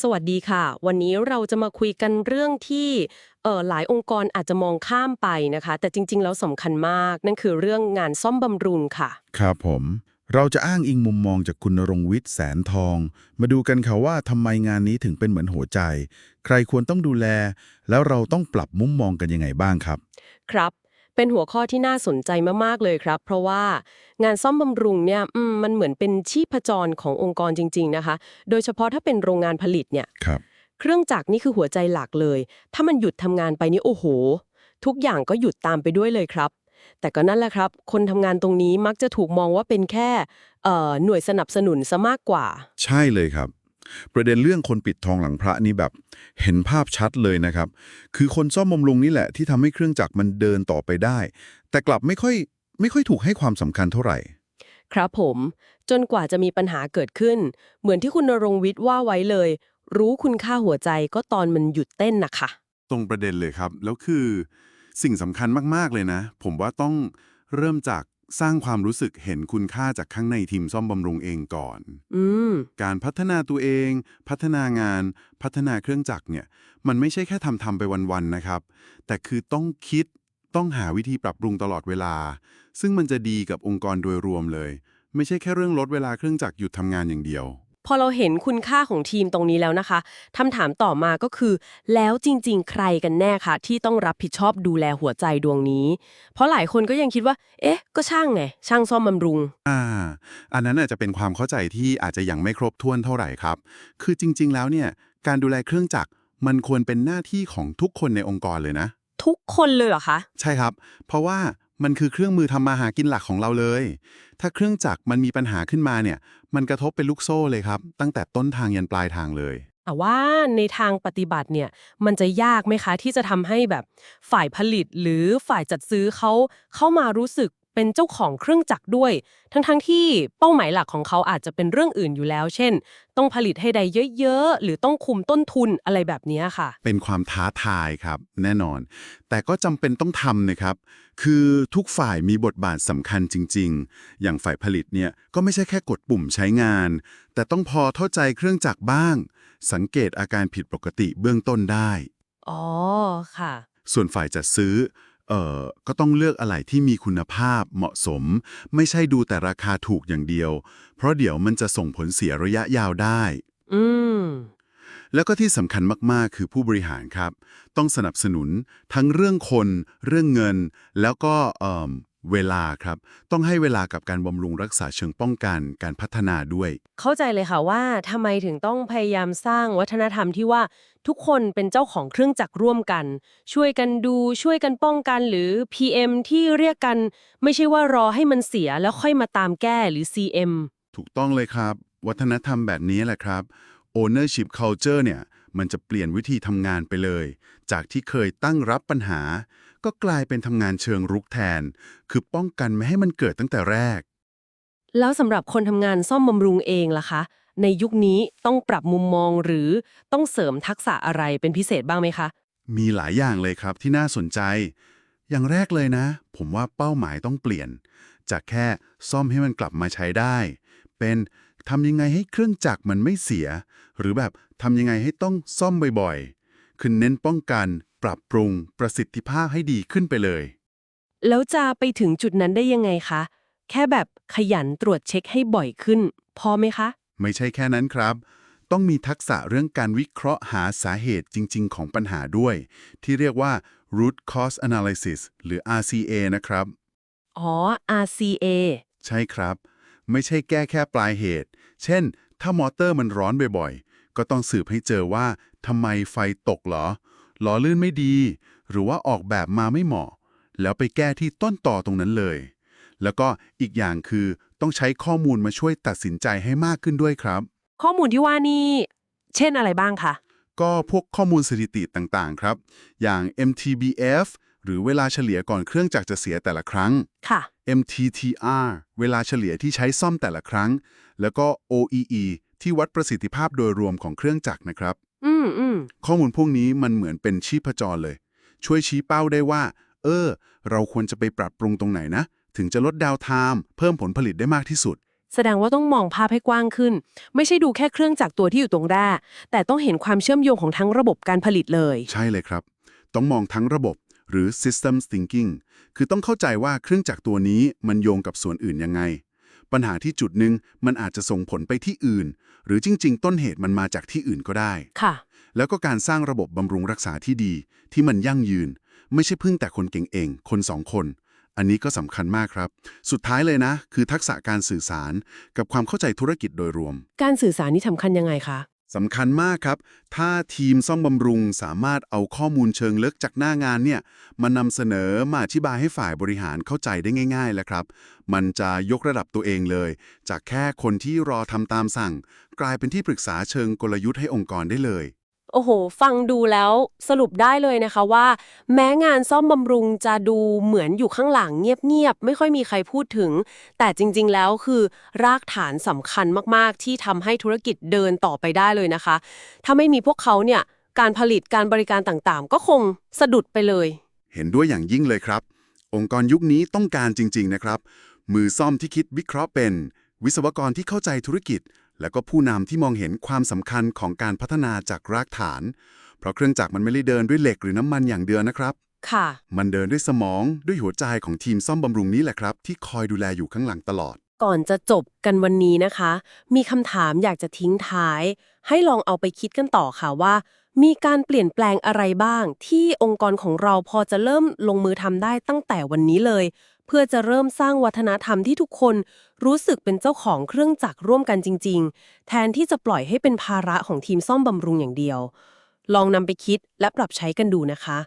สวัสดีค่ะ วันนี้เราจะมาคุยกันเรื่องที่เอ่อหลายองค์กรอาจจะมองข้ามไปนะคะ แต่จริง ๆ แล้วสำคัญมาก นั่นคือเรื่องงานซ่อมบำรุงค่ะ ครับผม เราจะอ้างอิงมุมมองจากคุณณรงค์วิทย์แสนทอง มาดูกันค่ะว่าทำไมงานนี้ถึงเป็นเหมือนหัวใจ ใครควรต้องดูแล แล้วเราต้องปรับมุมมองกันยังไงบ้างครับ ครับ เป็นหัวข้อที่น่าสนใจมากๆเลยครับ เพราะว่างานซ่อมบำรุงเนี่ยอืมมันเหมือนเป็นชีพจรขององค์กรจริง ๆนะคะ โดยเฉพาะถ้าเป็นโรงงานผลิตเนี่ยครับเครื่องจักรนี่คือหัวใจหลักเลย ถ้ามันหยุดทำงานไปนี่โอ้โห ทุกอย่างก็หยุดตามไปด้วยเลยครับ แต่ก็นั่นแหละครับ คนทำงานตรงนี้มักจะถูกมองว่าเป็นแค่เอ่อหน่วยสนับสนุนซะมากกว่า ใช่เลยครับ ประเด็นเรื่องคนปิดทองหลังพระนี่แบบเห็นภาพชัดเลยนะครับ คือคนซ่อมบำรุงนี่แหละที่ทำให้เครื่องจักรมันเดินต่อไปได้ แต่กลับไม่ค่อยไม่ค่อยถูกให้ความสำคัญเท่าไหร่ ครับผม จนกว่าจะมีปัญหาเกิดขึ้น เหมือนที่คุณนรงค์วิทย์ว่าไว้เลย รู้คุณค่าหัวใจก็ตอนมันหยุดเต้นนะคะตรงประเด็นเลยครับ แล้วคือสิ่งสำคัญมากๆเลยนะ ผมว่าต้องเริ่มจาก สร้างความรู้สึกเห็นคุณค่าจากข้างในทีมซ่อมบำรุงเองก่อน อืม การพัฒนาตัวเอง พัฒนางาน พัฒนาเครื่องจักรเนี่ย มันไม่ใช่แค่ทำทำไปวันๆนะครับ แต่คือต้องคิด ต้องหาวิธีปรับปรุงตลอดเวลา ซึ่งมันจะดีกับองค์กรโดยรวมเลย ไม่ใช่แค่เรื่องลดเวลาเครื่องจักรหยุดทำงานอย่างเดียว พอเราเห็นคุณค่าของทีมตรงนี้แล้วนะคะคำถามต่อมาก็คือ แล้วจริง ๆ ใครกันแน่คะที่ต้องรับผิดชอบดูแลหัวใจดวงนี้ เพราะหลายคนก็ยังคิดว่า เอ๊ะ ก็ช่างไงช่างซ่อมบำรุง อ่า อันนั้นอาจจะเป็นความเข้าใจที่อาจจะยังไม่ครบถ้วนเท่าไหร่ครับ คือจริง ๆ แล้วเนี่ย การดูแลเครื่องจักรมันควรเป็นหน้าที่ของทุกคนในองค์กรเลยนะ ทุกคนเลยเหรอคะ ใช่ครับ เพราะว่า มันคือเครื่องมือทำมาหากินหลักของเราเลย ถ้าเครื่องจักรมันมีปัญหาขึ้นมาเนี่ย มันกระทบเป็นลูกโซ่เลยครับ ตั้งแต่ต้นทางยันปลายทางเลย แต่ว่าในทางปฏิบัติเนี่ย มันจะยากไหมคะ ที่จะทำให้แบบฝ่ายผลิตหรือฝ่ายจัดซื้อเขาเข้ามารู้สึก เป็นเจ้าของเครื่องจักรด้วย ทั้งๆทที่เป้าหมายหลักของเขาอาจจะเป็นเรื่องอื่นอยู่แล้ว เช่น ต้องผลิตให้ได้เยอะๆ หรือต้องคุมต้นทุนอะไรแบบเนี้ยค่ะ เป็นความท้าทายครับ แน่นอน แต่ก็จำเป็นต้องทำนะครับ คือทุกฝ่ายมีบทบาทสำคัญจริง ๆ อย่างฝ่ายผลิตเนี่ยก็ไม่ใช่แค่กดปุ่มใช้งาน แต่ต้องพอเข้าใจเครื่องจักรบ้าง สังเกตอาการผิดปกติเบื้องต้นได้อ๋อค่ะ ส่วนฝ่ายจัดซื้อ เอ่อก็ต้องเลือกอะไรที่มีคุณภาพเหมาะสม ไม่ใช่ดูแต่ราคาถูกอย่างเดียว เพราะเดี๋ยวมันจะส่งผลเสียระยะยาวได้ อืม แล้วก็ที่สำคัญมาก ๆ คือผู้บริหารครับ ต้องสนับสนุนทั้งเรื่องคน เรื่องเงิน แล้วก็เอิ่ม เวลาครับ ต้องให้เวลากับการบำรุงรักษาเชิงป้องกันการพัฒนาด้วย เข้าใจเลยค่ะว่าทำไมถึงต้องพยายามสร้างวัฒนธรรมที่ว่าทุกคนเป็นเจ้าของเครื่องจักรร่วมกัน ช่วยกันดูช่วยกันป้องกันหรือ PM ที่เรียกกัน ไม่ใช่ว่ารอให้มันเสียแล้วค่อยมาตามแก้หรือ CM ถูกต้องเลยครับ วัฒนธรรมแบบนี้แหละครับ ownership culture เนี่ยมันจะเปลี่ยนวิธีทำงานไปเลย จากที่เคยตั้งรับปัญหา ก็กลายเป็นทำงานเชิงรุกแทน คือป้องกันไม่ให้มันเกิดตั้งแต่แรก แล้วสำหรับคนทำงานซ่อมบำรุงเองล่ะคะ ในยุคนี้ต้องปรับมุมมองหรือต้องเสริมทักษะอะไรเป็นพิเศษบ้างไหมคะ มีหลายอย่างเลยครับที่น่าสนใจ อย่างแรกเลยนะ ผมว่าเป้าหมายต้องเปลี่ยน จากแค่ซ่อมให้มันกลับมาใช้ได้ เป็นทำยังไงให้เครื่องจักรมันไม่เสีย หรือแบบทำยังไงให้ต้องซ่อมบ่อยๆ คือเน้นป้องกัน ปรับปรุง ประสิทธิภาพให้ดีขึ้นไปเลย แล้วจะไปถึงจุดนั้นได้ยังไงคะ แค่แบบขยันตรวจเช็คให้บ่อยขึ้น พอไหมคะ ไม่ใช่แค่นั้นครับ ต้องมีทักษะเรื่องการวิเคราะห์หาสาเหตุจริง ๆ ของปัญหาด้วย ที่เรียกว่า root cause analysis หรือ RCA นะครับ อ๋อ RCA ใช่ครับ ไม่ใช่แก้แค่ปลายเหตุ เช่น ถ้ามอเตอร์มันร้อนบ่อยๆ ก็ต้องสืบให้เจอว่าทำไมไฟตกเหรอล้อลื่นไม่ดี หรือว่าออกแบบมาไม่เหมาะ แล้วไปแก้ที่ต้นต่อตรงนั้นเลย แล้วก็อีกอย่างคือต้องใช้ข้อมูลมาช่วยตัดสินใจให้มากขึ้นด้วยครับ ข้อมูลที่ว่านี่ เช่นอะไรบ้างคะ ก็พวกข้อมูลสถิติต่างๆ ครับ อย่าง MTBF หรือเวลาเฉลี่ยก่อนเครื่องจักรจะเสียแต่ละครั้ง ค่ะ MTTR เวลาเฉลี่ยที่ใช้ซ่อมแต่ละครั้ง แล้วก็ OEE ที่วัดประสิทธิภาพโดยรวมของเครื่องจักรนะครับ อืมอืมข้อมูลพวกนี้มันเหมือนเป็นชีพจรเลย ช่วยชี้เป้าได้ว่า เออ เราควรจะไปปรับปรุงตรงไหนนะ ถึงจะลดดาวน์ไทม์เพิ่มผลผลิตได้มากที่สุด แสดงว่าต้องมองภาพให้กว้างขึ้น ไม่ใช่ดูแค่เครื่องจักรตัวที่อยู่ตรงแร่แต่ต้องเห็นความเชื่อมโยงของทั้งระบบการผลิตเลย ใช่เลยครับ ต้องมองทั้งระบบหรือ systems thinking คือต้องเข้าใจว่าเครื่องจักรตัวนี้มันโยงกับส่วนอื่นยังไง ปัญหาที่จุดหนึ่งมันอาจจะส่งผลไปที่อื่น หรือจริง ๆ ต้นเหตุมันมาจากที่อื่นก็ได้ ค่ะ แล้วก็การสร้างระบบบำรุงรักษาที่ดี ที่มันยั่งยืน ไม่ใช่พึ่งแต่คนเก่งเอง คนสองคน อันนี้ก็สำคัญมากครับ สุดท้ายเลยนะ คือทักษะการสื่อสารกับความเข้าใจธุรกิจโดยรวม การสื่อสารนี่สำคัญยังไงคะ สำคัญมากครับ ถ้าทีมซ่อมบำรุงสามารถเอาข้อมูลเชิงลึกจากหน้างานเนี่ยมานำเสนอมาอธิบายให้ฝ่ายบริหารเข้าใจได้ง่ายๆแล้วครับ มันจะยกระดับตัวเองเลย จากแค่คนที่รอทำตามสั่ง กลายเป็นที่ปรึกษาเชิงกลยุทธ์ให้องค์กรได้เลย โอ้โห ฟังดูแล้วสรุปได้เลยนะคะว่า แม้งานซ่อมบำรุงจะดูเหมือนอยู่ข้างหลังเงียบๆ ไม่ค่อยมีใครพูดถึง แต่จริงๆแล้วคือรากฐานสำคัญมากๆ ที่ทำให้ธุรกิจเดินต่อไปได้เลยนะคะ ถ้าไม่มีพวกเขาเนี่ย การผลิตการบริการต่างๆ ก็คงสะดุดไปเลย เห็นด้วยอย่างยิ่งเลยครับ องค์กรยุคนี้ต้องการจริง ๆ นะครับ มือซ่อมที่คิดวิเคราะห์เป็น วิศวกรที่เข้าใจธุรกิจ แล้วก็ผู้นำที่มองเห็นความสำคัญของการพัฒนาจากรากฐาน เพราะเครื่องจักรมันไม่ได้เดินด้วยเหล็กหรือน้ำมันอย่างเดียวนะครับ ค่ะ มันเดินด้วยสมองด้วยหัวใจของทีมซ่อมบำรุงนี้แหละครับ ที่คอยดูแลอยู่ข้างหลังตลอด ก่อนจะจบกันวันนี้นะคะ มีคำถามอยากจะทิ้งท้าย ให้ลองเอาไปคิดกันต่อค่ะว่า มีการเปลี่ยนแปลงอะไรบ้าง ที่องค์กรของเราพอจะเริ่มลงมือทำได้ตั้งแต่วันนี้เลย เพื่อจะเริ่มสร้างวัฒนธรรมที่ทุกคนรู้สึกเป็นเจ้าของเครื่องจักรร่วมกันจริง ๆ แทนที่จะปล่อยให้เป็นภาระของทีมซ่อมบำรุงอย่างเดียว ลองนำไปคิดและปรับใช้กันดูนะคะ